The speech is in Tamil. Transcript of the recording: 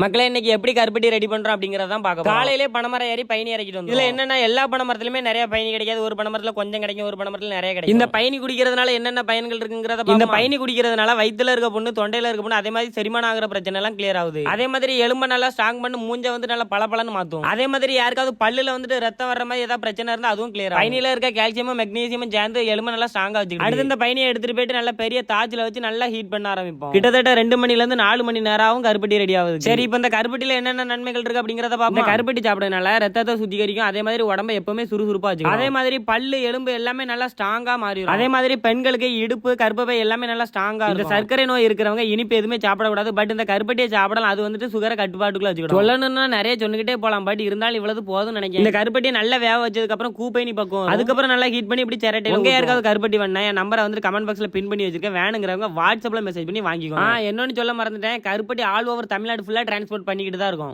மக்களே இன்னைக்கு எப்படி கருப்பட்டி ரெடி பண்றோம் அப்படிங்கறதான் பார்க்க போறோம். காலையிலே பணமரம் ஏறி பயணி இறக்கிட்டு வந்து இதுல என்னன்னா எல்லா பணமரத்துலயுமே நிறைய பயணி கிடைக்காது. ஒரு பணமரத்துல கொஞ்சம் கிடைக்கும் ஒரு பணமரத்துல நிறைய கிடைக்கும். இந்த பயணி குடிக்கிறதுனால என்னென்ன பயன்கள் இருக்குங்கிறத இந்த பயணி குடிக்கிறதுனால வயித்துல இருக்க பொண்ணு தொண்டையில இருக்க பொண்ணு அதே மாதிரி செரிமானம் ஆகிற பிரச்சனை எல்லாம் கிளியர் ஆகுது. அதே மாதிரி எலும்ப நல்லா ஸ்ட்ராங் பண்ணி மூஞ்ச வந்து நல்லா பளபளன்னு மாத்தும் அதே மாதிரி யாருக்காவது பல்லுல வந்துட்டு ரத்தம் வர்ற மாதிரி ஏதாவது பிரச்சனை இருந்தா அதுவும் கிளியர் பயணியில இருக்க கால்சியமும் மெக்னீசியமும் சேர்ந்து எலும்ப நல்லா ஸ்ட்ராங்கா வச்சுக்கிட்டு அடுத்து இந்த பயணியை எடுத்துட்டு போயிட்டு நல்ல பெரிய தாஜ்ல வச்சு நல்லா ஹீட் பண்ண ஆரம்பிப்போம். கிட்டத்தட்ட ரெண்டு மணில இருந்து நாலு மணி நேரம் ஆகும் கருப்பட்டி ரெடி ஆகுது. சரி இப்போ இந்த கருப்பட்டில என்னென்ன நன்மைகள் இருக்கு அப்படிங்கறத பாப்போம். இந்த கருப்பட்டி சாப்பிடுறதுனால ரத்தத்தை சுத்திகரிக்கும். அதே மாதிரி உடம்ப எப்பவுமே சுறுசுறுப்பா வச்சுக்கும் அதே மாதிரி பல்லு எலும்பு எல்லாமே நல்லா ஸ்ட்ராங்கா மாறிடும். அதே மாதிரி பெண்களுக்கு இடுப்பு கர்ப்பப்பை எல்லாமே நல்லா ஸ்ட்ராங்கா இந்த சர்க்கரை நோய் இருக்கிறவங்க இனிப்பு எதுவுமே சாப்பிடக்கூடாது. பட் இந்த கருப்பட்டியை சாப்பிடலாம். அது வந்துட்டு சுகரை கட்டுப்பாட்டுக்குள்ள வச்சுக்கணும் சொல்லணும்னா நிறைய சொன்னிக்கிட்டே போலாம். பட் இருந்தாலும் இவ்வளவு போதும் நினைக்கிறேன். இந்த கருப்பட்டியை நல்லா வேக வச்சதுக்கு அப்புறம் கூப்பைனி பக்கம் அதுக்கப்புறம் நல்லா ஹீட் பண்ணி இப்படி சிரட்டை உங்க யாருக்காவது கருப்பட்டி வேணா என் நம்பரை வந்து கமெண்ட் பாக்ஸ்ல பின் பண்ணி வச்சிருக்கேன். வேணுங்கிறவங்க வாட்ஸ்அப்ல மெசேஜ் பண்ணி வாங்கிக்கோ என்னன்னு சொல்ல மறந்துட்டேன். கருப்பட்டி ஆல் ஓவர் தமிழ்நாடு ஃபுல்லா டிரான்ஸ்போர்ட் பண்ணிக்கிட்டு தான் இருக்கும்.